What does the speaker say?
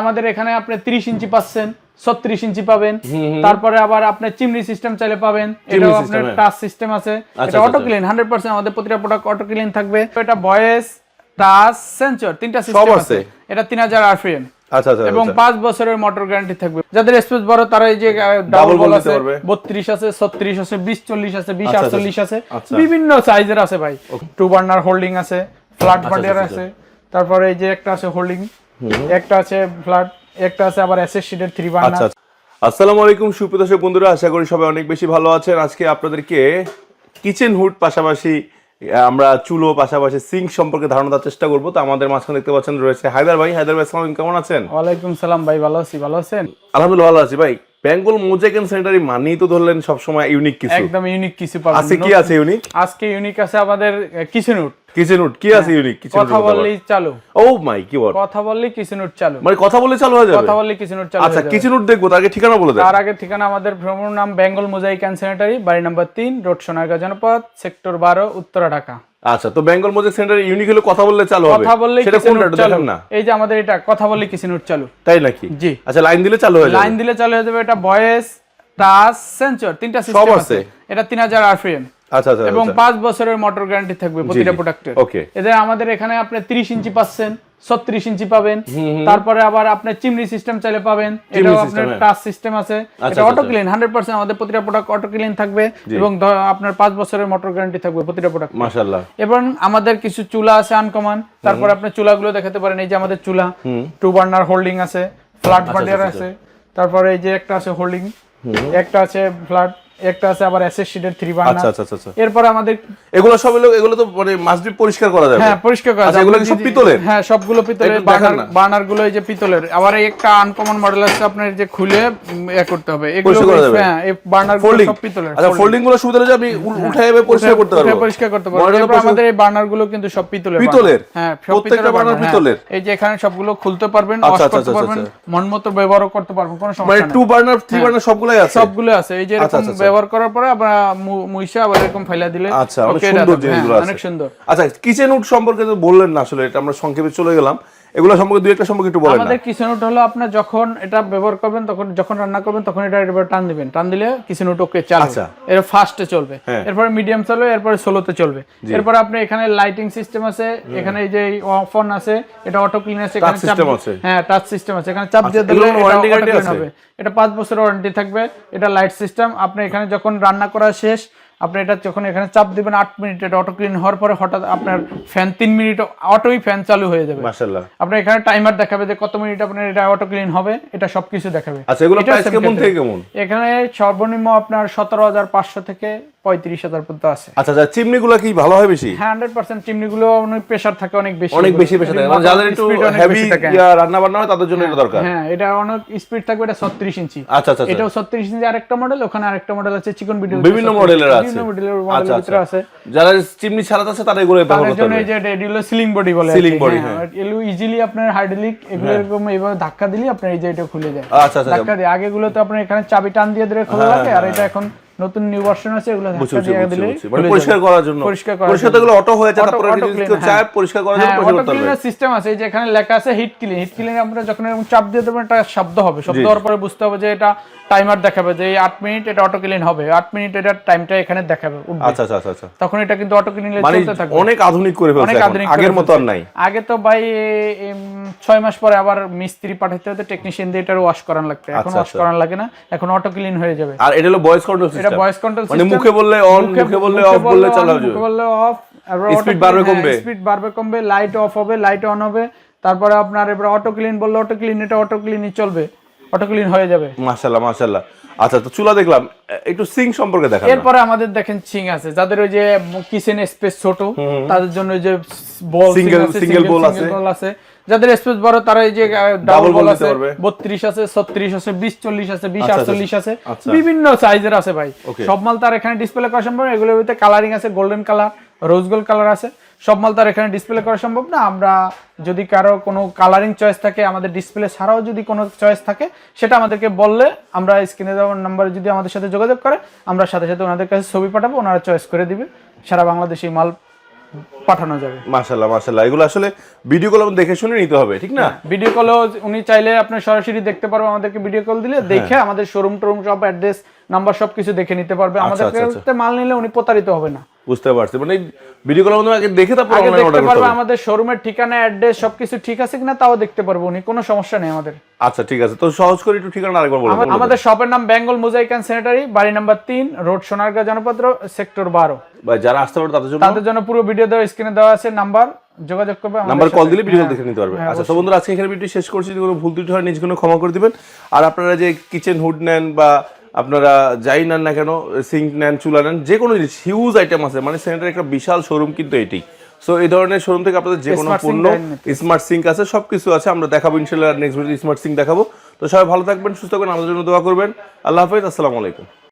আমাদের এখানে আপনি 30 ইঞ্চি পাচ্ছেন 36 ইঞ্চি পাবেন। তারপরে আবার আপনি চিমনি সিস্টেম চাইলে পাবেন। এটাও আপনার হ্যাঁ। টাচ সিস্টেম আছে। আচ্ছা, এটা অটো ক্লিন 100% আমাদের প্রতিটা প্রোডাক্ট অটো ক্লিন থাকবে। এটা ভয়েস টাচ সেন্সর তিনটা সিস্টেম আছে। এটা 3000 আরপিএম আচ্ছা আচ্ছা এবং পাঁচ বছরের মোটর গ্যারান্টি থাকবে। যাদের স্পেস বড় তারা এই যে ডাবল বল আছে দিতে পারবে। বত্রিশ আছে ছত্রিশ আছে বিশ চল্লিশ আছে বিশ আচ্ছা, আটচল্লিশ আছে। আচ্ছা। বিভিন্ন সাইজের আছে ভাই। টু বার্নার হোল্ডিং আছে ফ্ল্যাট বার্নার আচ্ছা, আছে। তারপরে এই যে একটা আছে হোল্ডিং একটা আছে ফ্ল্যাট একটা আছে আবার এসএস শিটের থ্রি আচ্ছা বার্নার। আচ্ছা। আসসালামু আলাইকুম সুপ্রিয় দর্শক বন্ধুরা আশা করি সবাই অনেক বেশি ভালো আছেন। আজকে আপনাদেরকে কিচেন হুড পাশাপাশি আমরা চুলো পাশাপাশি সিঙ্ক সম্পর্কে ধারণা দেওয়ার চেষ্টা করব। তো আমাদের মাঝখানে দেখতে পাচ্ছেন রয়েছে হায়দার ভাই। হায়দার ভাই আসসালাম কেমন আছেন? ওয়ালাইকুম সালাম ভাই ভালো আছি ভালো আছেন? আলহামদুলিল্লাহ ভালো আছি ভাই। বেঙ্গল মোজাইক এন্ড স্যানিটারি মানেই তো ধরলেন সবসময় ইউনিক কিছু। একদম ইউনিক কিছু পাবেন। আছে কি আছে ইউনিক আজকে ইউনিক আছে আমাদের কিচেন উড কিচেন হুড কি আছে ইউনিক কিচেন কথা বললেই চালু। ও মাই কি বল কথা বললেই কিচেন উড চালু। মানে কথা বলে চালু হয়ে যাবে? কথা বললেই কিচেন উড চালু আচ্ছা হয়ে। কিচেন হুড দেখব তার আগে ঠিকানা বলে দেন। তার আগে ঠিকানা আমাদের ভ্রমণ নাম বেঙ্গল মোজাইক অ্যান্ড স্যানিটারি বাড়ি নাম্বার তিন রোড সোনারগাঁ জনপদ সেক্টর বারো উত্তরা ঢাকা। আচ্ছা তো বেঙ্গল মোজাইক সেন্টারের ইউনিক হলো কথা বললে চালু হবে। কথা বললে সেটা কোনটা? দেখান না। এই যে আমাদের এটা কথা বললে কিছু নোট চালু। তাই নাকি? জি। আচ্ছা লাইন দিলে চালু হয়ে যাবে। লাইন দিলে চালু হয়ে যাবে এটা ভয়েস টাচ সেন্সর তিনটা সিস্টেম আছে। এটা তিন হাজার আরপিএম। আচ্ছা আচ্ছা এবং 5 বছরের মোটর গ্যারান্টি থাকবে প্রতিটা প্রোডাক্টের ওকে এদের আমাদের এখানে আপনি 30 ইঞ্চি পাচ্ছেন। 36 ইঞ্চি পাবেন। তারপরে আবার আপনি চিমনি সিস্টেম চাইলে পাবেন। এটাও আপনার হ্যাঁ। টাচ সিস্টেম আছে। এটা আচ্ছা, অটো আচ্ছা। ক্লিন 100% আমাদের প্রতিটা প্রোডাক্ট অটো ক্লিন থাকবে এবং আপনার 5 বছরের মোটর গ্যারান্টি থাকবে প্রতিটা প্রোডাক্ট মাশাআল্লাহ। এবং আমাদের কিছু চুলা আছে আনকমন তারপরে আপনি চুলাগুলো দেখাতে পারেন। এই যে আমাদের চুলা টু বার্নার হোল্ডিং আছে ফ্ল্যাট বার্নার আছে। তারপরে এই যে একটা আছে হোল্ডিং একটা আছে ফ্ল্যাট একটা আছে আবার এসএস শিটের বার্নার আচ্ছা আচ্ছা আচ্ছা এরপরে আমাদের এগুলো সব এগুলো এগুলো তো মানে মাস্ট বি পরিষ্কার করা যাবে। হ্যাঁ পরিষ্কার করা আচ্ছা, এগুলো কি সব পিতলের? হ্যাঁ সবগুলো পিতলের বার্নার বার্নারগুলো এই যে পিতলের। আবার একটা আনকমন মডেল আছে আপনার যে খুলে ইয়ে করতে হবে। এগুলো যাবে? হ্যাঁ এই বার্নারগুলো সব পিতলের আচ্ছা ফোল্ডিংগুলো সুবিধা হলে আমি উ- উঠে যাবে পরিষ্কার করতে উঠে পারব পরিষ্কার করতে পারব এরপর আমাদের এই বার্নারগুলো কিন্তু সব পিতলের পিতলের? হ্যাঁ প্রত্যেকটা বার্নার হ্যাঁ। পিতলের? এই যে এখানে সবগুলো খুলতে পারবেন ওয়াশ আচ্ছা, করতে আচ্ছা, পারবেন আচ্ছা। মন মতো ব্যবহার করতে পারবেন কোনো মানে সমস্যা নেই। টু বার্নার থ্রি বার্নার সবগুলাই আছে? সবগুলো আছে। এই যে এরকম। ব্যবহার করার পরে আমরা মুইসা আবার এরকম ফাইলা দিলে আচ্ছা অনেক সুন্দর জিনিসগুলো হ্যাঁ, আছে। অনেক সুন্দর। আচ্ছা কিচেন উড সম্পর্কে তো বললেন না আসলে এটা আমরা সংক্ষেপে চলে গেলাম। এগুলো সম্পর্কে দুই একটা সম্পর্কে একটু বলেন আমাদের কিচেন উড হলো আপনার যখন এটা ব্যবহার করবেন তখন যখন রান্না করবেন তখন এটা এবার টান দিবেন। টান দিলে কিচেন উড ওকে চালবে আচ্ছা। এর ফার্স্টে চলবে। হ্যাঁ। এরপরে মিডিয়াম চলবে এরপরে স্লোতে চলবে। এরপরে আপনি এখানে লাইটিং সিস্টেম আছে এখানে এই যে অফ অন আছে এটা অটো ক্লিন আছে এখানে চাপ আছে? হ্যাঁ টাচ সিস্টেম আছে। এখানে চাপ দিয়ে আচ্ছা, দিলে এগুলোর এটা? হবে। এটা পাঁচ বছরের ওয়ারেন্টি থাকবে। এটা লাইট সিস্টেম আপনি এখানে যখন রান্না করা শেষ আপনি এটা যখন এখানে চাপ দিবেন আট মিনিট এটা অটো ক্লিন হওয়ার পরে হঠাৎ আপনার ফ্যান তিন মিনিট অটোই ফ্যান চালু হয়ে যাবে। মাশাআল্লাহ। আপনার এখানে টাইমার দেখাবে যে কত মিনিট আপনার এটা অটো ক্লিন হবে এটা সবকিছু দেখাবে। আচ্ছা এগুলো প্রাইস কেমন থেকে কেমন? এখানে সর্বনিম্ন আপনার সতেরো হাজার পাঁচশো থেকে পঁয়ত্রিশ হাজার পর্যন্ত আছে। আচ্ছা আচ্ছা চিমনি গুলো কি ভালো হয় বেশি? হ্যাঁ হান্ড্রেড পার্সেন্ট অনেক প্রেশার থাকে অনেক বেশি। অনেক বেশি বেশি থাকে মানে যাদের একটু হেভি রান্না বান্না হয় তাদের জন্য এটা দরকার। হ্যাঁ এটা অনেক স্পিড থাকবে এটা ছত্রিশ ইঞ্চি। আচ্ছা আচ্ছা আচ্ছা। এটাও ছত্রিশ ইঞ্চি। আরেকটা মডেল ওখানে আরেকটা মডেল আছে চিকন বিভিন্ন মডেলের আছে। বিভিন্ন মডেলের আচ্ছা মডেলের ভিতরে আচ্ছা আছে। যারা চিমনি ছাড়া আছে তারা এগুলো ব্যবহার করতে জন্য এই যে এটা হলো সিলিং বডি বলে body, হ্যাঁ। এগুলো ইজিলি আপনার হাইড্রোলিক এগুলো এরকম ধাক্কা দিলে আপনার এই যে এটা খুলে যায়। আচ্ছা আচ্ছা ধাক্কা দিয়ে আগে গুলো তো আপনার এখানে চাবি টান দিয়ে ধরে খোলা লাগে আর এটা এখন নতুন নিউ ভার্সন আছে এগুলো ধাক্কা দিয়ে দিলে মানে পরিষ্কার করার জন্য। পরিষ্কার করার পরিষ্কার এগুলো অটো হয়েছে Auto- তারপরে কেউ হ্যাঁ। চায় পরিষ্কার করার জন্য হ্যাঁ পরিষ্কার করতে ক্লিনার সিস্টেম আছে যে এখানে লেখা আছে হিট ক্লিন হিট ক্লিন আমরা যখন এরকম চাপ দিয়ে দেবেন একটা শব্দ হবে। শব্দ হওয়ার পরে বুঝতে হবে যে এটা টাইমার দেখাবে যে এই আট মিনিট এটা অটো ক্লিন হবে। আট মিনিট এটা টাইমটা এখানে দেখাবে আচ্ছা আচ্ছা আচ্ছা আচ্ছা। তখন এটা কিন্তু অটো ক্লিনে মানে চলতে থাকবে। অনেক আধুনিক করে ফেলছে এখন। আগের মতো আর নাই। আগে তো ভাই এম, ছয় মাস পরে আবার মিস্ত্রি পাঠাতে হতো টেকনিশিয়ান দিয়ে এটার ওয়াশ করান লাগতো। এখন আচ্ছা, ওয়াশ আচ্ছা। করান লাগে না এখন অটো ক্লিন হয়ে যাবে। আর এটা হলো ভয়েস কন্ট্রোল এটা ভয়েস কন্ট্রোল মানে মুখে বললে অন মুখে বললে অফ বললে চালাও যাবে মুখে বললে অফ Speed বাড়বে কমবে? স্পিড বাড়বে কমবে লাইট অফ হবে লাইট অন হবে তারপরে আপনার এবার অটো ক্লিন বললে অটো ক্লিন এটা অটো ক্লিনই চলবে অটো ক্লিন হয়ে যাবে মাশাআল্লাহ মাশাআল্লাহ আচ্ছা তো চুলা দেখলাম একটু সিং সম্পর্কে দেখান না। এরপরে আমাদের দেখেন সিং আছে যাদের ওই যে কিচেন স্পেস ছোট তাদের জন্য ওই যে বল bowl আছে। বল আছে যাদের স্পেস বড় তারা এই যে ডাবল বল আছে পারবে। বত্রিশ আছে ছত্রিশ আছে বিশ চল্লিশ আছে বিশ আচ্ছা, আচ্ছা, আটচল্লিশ আছে আচ্ছা। বিভিন্ন সাইজের আছে ভাই সব মাল তার এখানে ডিসপ্লে করা সম্ভব না। এগুলোর ভিতরে কালারিং আছে golden colour rose gold colour আছে সব মাল তার এখানে ডিসপ্লে করা সম্ভব না আমরা যদি কারও কোনো কালারিং চয়েস থাকে আমাদের ডিসপ্লে ছাড়াও যদি কোনো চয়েস থাকে সেটা আমাদেরকে বললে আমরা স্ক্রিনে দেওয়ার নাম্বারে যদি আমাদের সাথে যোগাযোগ করে আমরা সাথে সাথে ওনাদের কাছে ছবি পাঠাবো ওনারা চয়েস করে দিবে সারা বাংলাদেশি মাল পাঠানো যাবে। মাশাল্লাহ মাশাল্লাহ এগুলো আসলে ভিডিও কল দেখে শুনে নিতে হবে ঠিক না? ভিডিও কলও উনি চাইলে আপনি সরাসরি দেখতে পারবে আমাদেরকে ভিডিও কল দিলে হ্যাঁ। দেখে আমাদের শোরুম টোরুম সব অ্যাড্রেস নাম্বার সবকিছু দেখে নিতে পারবে। আমাদের আচ্ছা, আচ্ছা। মাল নিলে উনি প্রতারিত হবে না। বুঝতে পারছি। মানে ভিডিও কলের মধ্যে আগে দেখে তারপর অনলাইন অর্ডার করতে পারবে আমাদের শোরুমের ঠিকানা অ্যাড্রেস সবকিছু ঠিক আছে কিনা তাও দেখতে পারব উনি কোনো সমস্যা নেই আমাদের। আচ্ছা ঠিক আছে। তো সহজ করে একটু ঠিকানা আরেকবার বলুন। আমাদের শপের নাম বেঙ্গল মোজাইক অ্যান্ড স্যানিটারি বাড়ি নাম্বার তিন রোড সোনারগাঁ জনপত্র সেক্টর বারো। বা যারা আসতে পারে তাদের জন্য তাদের জন্য পুরো ভিডিও দেওয়া স্ক্রিনে দেওয়া আছে নাম্বার যোগাযোগ করবে নাম্বার কল দিলে ভিডিও হ্যাঁ, দেখে নিতে পারবে। হ্যাঁ, আচ্ছা তো বন্ধুরা আজকে এখানে ভিডিও শেষ করছি। যদি কোনো ভুল ত্রুটি হয় নিজে কোনো ক্ষমা করে দিবেন। আর আপনারা যে কিচেন হুড নেন বা আপনারা যাই নেন না কেন সিঙ্ক নেন চুলা নেন যে কোনো জিনিস হিউজ আইটেম আছে মানে সেন্টার একটা বিশাল শোরুম কিন্তু এটি। সো এই ধরনের শোরুম থেকে আপনাদের যে কোনো পণ্য স্মার্ট সিঙ্ক আছে সব কিছু আছে আমরা দেখাবো ইনশাল্লাহ নেক্সট ভিডিও স্মার্ট সিঙ্ক দেখাবো। তো সবাই ভালো থাকবেন সুস্থ থাকবেন আমাদের জন্য দোয়া করবেন। আল্লাহ হাফেজ আসসালামু আলাইকুম।